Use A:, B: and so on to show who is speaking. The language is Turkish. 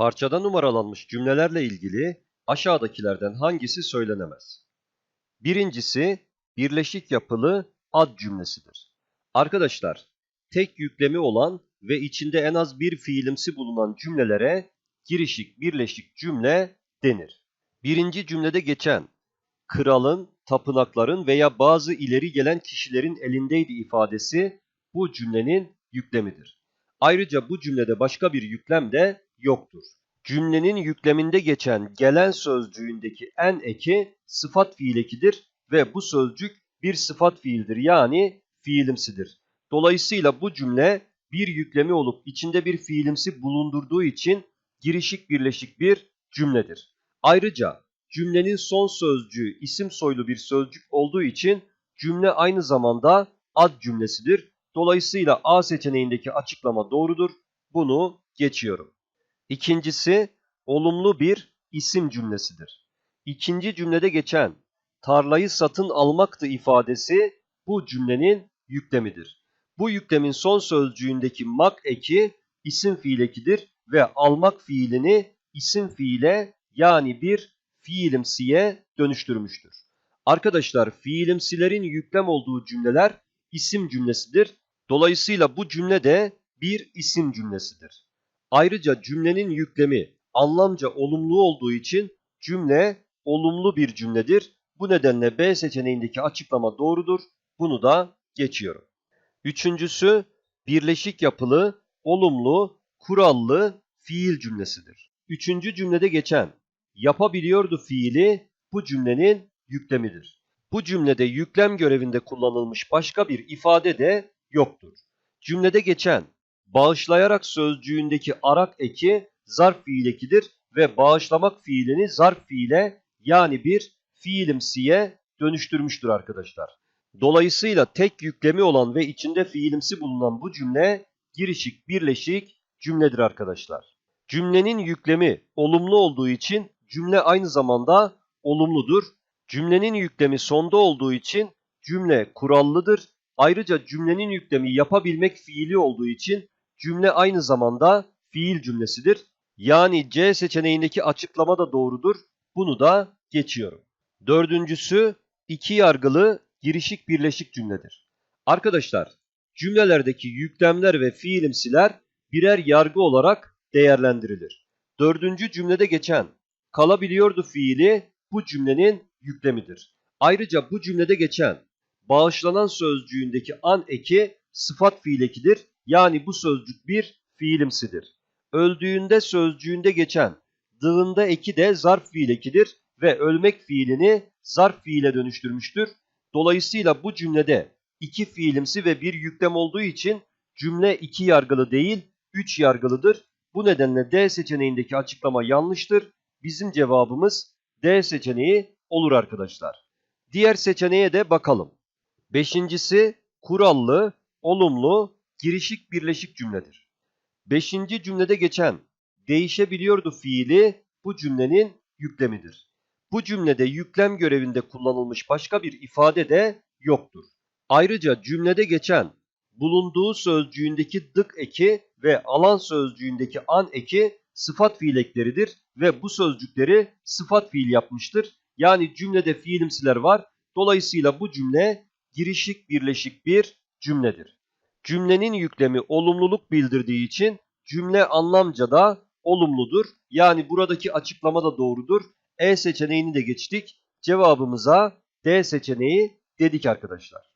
A: Parçada numaralanmış cümlelerle ilgili aşağıdakilerden hangisi söylenemez? Birincisi birleşik yapılı ad cümlesidir. Arkadaşlar, tek yüklemi olan ve içinde en az bir fiilimsi bulunan cümlelere girişik birleşik cümle denir. Birinci cümlede geçen kralın, tapınakların veya bazı ileri gelen kişilerin elindeydi ifadesi bu cümlenin yüklemidir. Ayrıca bu cümlede başka bir yüklem de yoktur. Cümlenin yükleminde geçen gelen sözcüğündeki en eki sıfat fiil ekidir ve bu sözcük bir sıfat fiildir yani fiilimsidir. Dolayısıyla bu cümle bir yüklemi olup içinde bir fiilimsi bulundurduğu için girişik birleşik bir cümledir. Ayrıca cümlenin son sözcüğü isim soylu bir sözcük olduğu için cümle aynı zamanda ad cümlesidir. Dolayısıyla A seçeneğindeki açıklama doğrudur. Bunu geçiyorum. İkincisi olumlu bir isim cümlesidir. İkinci cümlede geçen tarlayı satın almaktı ifadesi bu cümlenin yüklemidir. Bu yüklemin son sözcüğündeki mak eki isim fiil ekidir ve almak fiilini isim fiile yani bir fiilimsiye dönüştürmüştür. Arkadaşlar fiilimsilerin yüklem olduğu cümleler isim cümlesidir. Dolayısıyla bu cümle de bir isim cümlesidir. Ayrıca cümlenin yüklemi anlamca olumlu olduğu için cümle olumlu bir cümledir. Bu nedenle B seçeneğindeki açıklama doğrudur. Bunu da geçiyorum. Üçüncüsü birleşik yapılı, olumlu, kurallı fiil cümlesidir. Üçüncü cümlede geçen yapabiliyordu fiili bu cümlenin yüklemidir. Bu cümlede yüklem görevinde kullanılmış başka bir ifade de yoktur. Cümlede geçen bağışlayarak sözcüğündeki arak eki zarf fiil ekidir ve bağışlamak fiilini zarf fiile yani bir fiilimsiye dönüştürmüştür arkadaşlar. Dolayısıyla tek yüklemi olan ve içinde fiilimsi bulunan bu cümle girişik birleşik cümledir arkadaşlar. Cümlenin yüklemi olumlu olduğu için cümle aynı zamanda olumludur. Cümlenin yüklemi sonda olduğu için cümle kurallıdır. Ayrıca cümlenin yüklemi yapabilmek fiili olduğu için cümle aynı zamanda fiil cümlesidir. Yani C seçeneğindeki açıklama da doğrudur. Bunu da geçiyorum. Dördüncüsü iki yargılı girişik birleşik cümledir. Arkadaşlar cümlelerdeki yüklemler ve fiilimsiler birer yargı olarak değerlendirilir. Dördüncü cümlede geçen kalabiliyordu fiili bu cümlenin yüklemidir. Ayrıca bu cümlede geçen bağışlanan sözcüğündeki an eki sıfat fiil ekidir. Yani bu sözcük bir fiilimsidir. Öldüğünde sözcüğünde geçen dığında eki de zarf fiil ekidir ve ölmek fiilini zarf fiile dönüştürmüştür. Dolayısıyla bu cümlede iki fiilimsi ve bir yüklem olduğu için cümle iki yargılı değil, üç yargılıdır. Bu nedenle D seçeneğindeki açıklama yanlıştır. Bizim cevabımız D seçeneği olur arkadaşlar. Diğer seçeneğe de bakalım. Beşincisi kurallı, olumlu, girişik birleşik cümledir. Beşinci cümlede geçen değişebiliyordu fiili bu cümlenin yüklemidir. Bu cümlede yüklem görevinde kullanılmış başka bir ifade de yoktur. Ayrıca cümlede geçen bulunduğu sözcüğündeki dık eki ve alan sözcüğündeki an eki sıfat fiil ekleridir ve bu sözcükleri sıfat fiil yapmıştır. Yani cümlede fiilimsiler var. Dolayısıyla bu cümle girişik birleşik bir cümledir. Cümlenin yüklemi olumluluk bildirdiği için cümle anlamca da olumludur. Yani buradaki açıklama da doğrudur. E seçeneğini de geçtik. Cevabımıza D seçeneği dedik arkadaşlar.